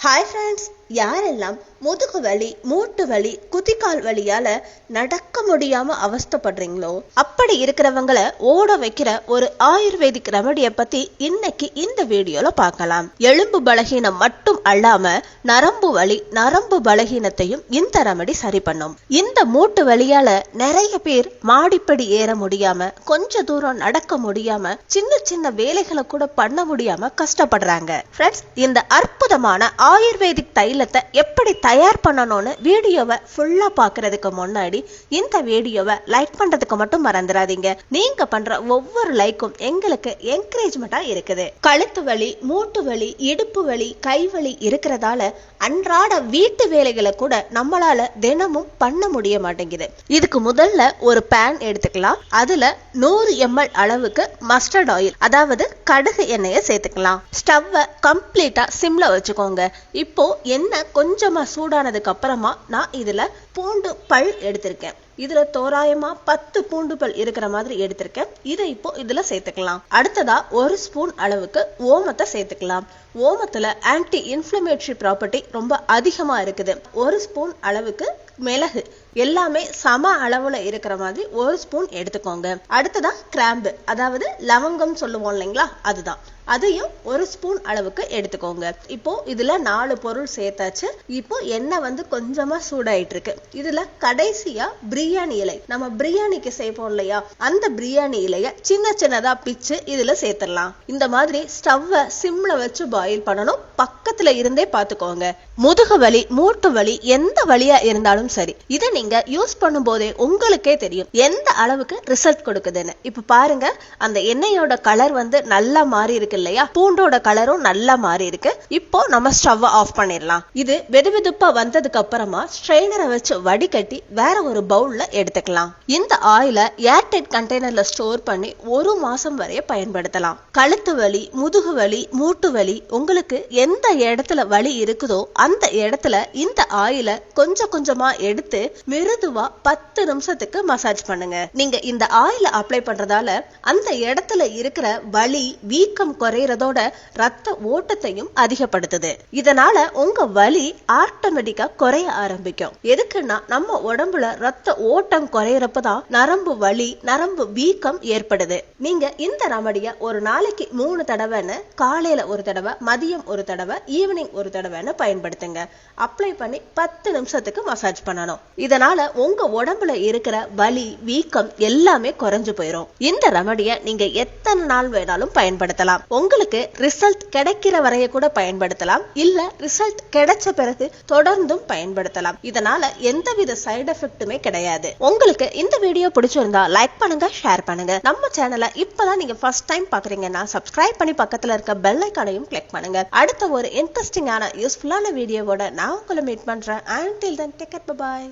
Hi friends யாரெல்லாம் முதுகு வலி மூட்டு வலி குதிக்கால் வலியால நடக்க முடியாம அவஸ்தப்படுறீங்களோ அப்படி இருக்கிறவங்கள ஓட வைக்கிற ஒரு ஆயுர்வேதிக் ரெமடியை பத்தி இன்னைக்கு இந்த வீடியோல பார்க்கலாம். எலும்பு பலகீனம் மட்டும் அல்லாம நரம்பு வலி நரம்பு பலகீனத்தையும் இந்த ரெமடி சரி பண்ணும். இந்த மூட்டு வலியால நிறைய பேர் மாடிப்படி ஏற முடியாம கொஞ்ச தூரம் நடக்க முடியாம சின்ன சின்ன வேலைகளை கூட பண்ண முடியாம கஷ்டப்படுறாங்க. ஃப்ரெண்ட்ஸ் இந்த அற்புதமான ஆயுர்வேதிக் தைலத்தை எப்படி தயார் பண்ணணும்னு வீடியோவை ஃபுல்லா பாக்குறதுக்கு முன்னாடி இந்த வீடியோவை லைக் பண்றதுக்கு மட்டும் மறந்துடாதீங்க. நீங்க பண்ற ஒவ்வொரு லைக்கும் எங்களுக்கு என்கரேஜ்மெண்டா இருக்குது. கழுத்து வலி மூட்டு வலி இடுப்பு வலி கை வலி இருக்கிறதால அன்றாட வீட்டு வேலைகளை கூட நம்மளால தினமும் பண்ண முடிய மாட்டேங்குது. இதுக்கு முதல்ல ஒரு பேன் எடுத்துக்கலாம். அதுல நூறு எம்எல் அளவுக்கு மஸ்டர்ட் ஆயில் அதாவது கடுகு எண்ணெயை சேர்த்துக்கலாம். ஸ்டவ்வை கம்ப்ளீட்டா சிம்ல வச்சுக்கோங்க. இப்போ எண்ணெய் கொஞ்சமா சூடானதுக்கு அப்புறமா நான் இதுல பூண்டு பல் எடுத்திருக்கேன். இதுல தோராயமா பத்து பூண்டு பல் இருக்கிற மாதிரி எடுத்திருக்கேன். இதை இப்போ இதுல சேர்த்துக்கலாம். அடுத்ததா ஒரு ஸ்பூன் அளவுக்கு ஓமத்தை சேர்த்துக்கலாம். ஓமத்துல ஆன்டி இன்ஃப்ளமேட்டரி ப்ராப்பர்ட்டி ரொம்ப அதிகமா இருக்குது. ஒரு ஸ்பூன் அளவுக்கு மிளகு. எல்லாமே சம அளவுல இருக்கிற மாதிரி ஒரு ஸ்பூன் எடுத்துக்கோங்க. அடுத்ததா கிராம்பு. அதாவது லவங்கம் சொல்லுவோம் இல்லைங்களா? அதுதான். அதையும் ஒரு ஸ்பூன் அளவுக்கு எடுத்துக்கோங்க. இப்போ இதுல நாலு பொருள் சேர்த்தாச்சு. இப்போ எண்ணெய் வந்து கொஞ்சமா சூடாயிட்டு இருக்கு இதுல கடைசியா பிரியாணி இலை. நம்ம பிரியாணிக்கு சேர்ப்போம் இல்லையா? அந்த பிரியாணி இலைய சின்ன சின்னதா பிச்சு இதுல சேர்த்துடலாம். இந்த மாதிரி ஸ்டவ்வை சிம்ல வச்சு பாயில் பண்ணணும். பக்கத்துல இருந்தே பாத்துக்கோங்க முதுகு வலி மூட்டு வலி எந்த வழியா இருந்தாலும் சரி இதை நீங்க யூஸ் பண்ணும் போதே உங்களுக்கே தெரியும் எந்த அளவுக்கு ரிசல்ட் கொடுக்குதுன்னு. இப்ப பாருங்க அந்த எண்ணெயோட கலர் வந்து நல்லா மாறி இருக்கு இல்லையா? பூண்டோட கலரும் நல்லா மாறி இருக்கு. இப்போ நம்ம ஸ்டவ் ஆஃப் பண்ணிடலாம். இது வெதுவெதுப்பா வந்ததுக்கு அப்புறமா ஸ்ட்ரெயினரை வச்சு வடிகட்டி வேற ஒரு பவுல்ல எடுத்துக்கலாம். இந்த ஆயில ஏர்டைட் கண்டெய்னர்ல ஸ்டோர் பண்ணி ஒரு மாசம் வரைய பயன்படுத்தலாம். கழுத்து வலி முதுகு வலி மூட்டு வலி உங்களுக்கு எந்த இடத்துல வலி இருக்குதோ அந்த இடத்துல இந்த ஆயில கொஞ்சம் கொஞ்சமா எடுத்து மிருதுவா பத்து நிமிஷத்துக்கு மசாஜ் பண்ணுங்க. நீங்க இந்த ஆயில அப்ளை பண்றதால அந்த இடத்துல இருக்கிற வலி வீக்கம் குறையறதோட ரத்த ஓட்டத்தையும் அதிகப்படுத்துது. இதனால உங்க வலி ஆட்டோமேட்டிக்கா குறைய ஆரம்பிக்கும். எதுக்குன்னா நம்ம உடம்புல ரத்த ஓட்டம் குறையறப்பதான் நரம்பு வலி நரம்பு வீக்கம் ஏற்படுது. நீங்க இந்த ரெமடிய ஒரு நாளைக்கு மூணு தடவைன்னு காலையில ஒரு தடவை மதியம் ஒரு தடவை ஈவினிங் ஒரு தடவைன்னு பயன்படுத்துங்க. அப்ளை பண்ணி பத்து நிமிஷத்துக்கு மசாஜ் பண்ணணும். இதனால உங்க உடம்புல இருக்கிற வலி வீக்கம் எல்லாமே குறைஞ்சு போயிடும் இந்த ரெமடிய நீங்க எத்தனை நாள் வேணாலும் பயன்படுத்தலாம். உங்களுக்கு ரிசல்ட் கிடைக்கிற வரைய கூட பயன்படுத்தலாம். இல்ல ரிசல்ட் கிடைச்ச பிறகு தொடர்ந்தும் பயன்படுத்தலாம். இதனால எந்தவித சைடு எஃபெக்ட்டுமே கிடையாது. உங்களுக்கு இந்த வீடியோ பிடிச்சிருந்தா லைக் பண்ணுங்க ஷேர் பண்ணுங்க. நம்ம சேனலை இப்பதான் நீங்க ஃபர்ஸ்ட் டைம் பாக்குறீங்கன்னா சப்ஸ்கிரைப் பண்ணி பக்கத்துல இருக்க பெல் ஐக்கானையும் கிளிக் பண்ணுங்க. அடுத்த ஒரு இன்ட்ரெஸ்டிங்கான யூஸ்ஃபுல்லான வீடியோவோட நான் உங்களை மீட் பண்றேன். அண்டில் தென் டேக் பாய்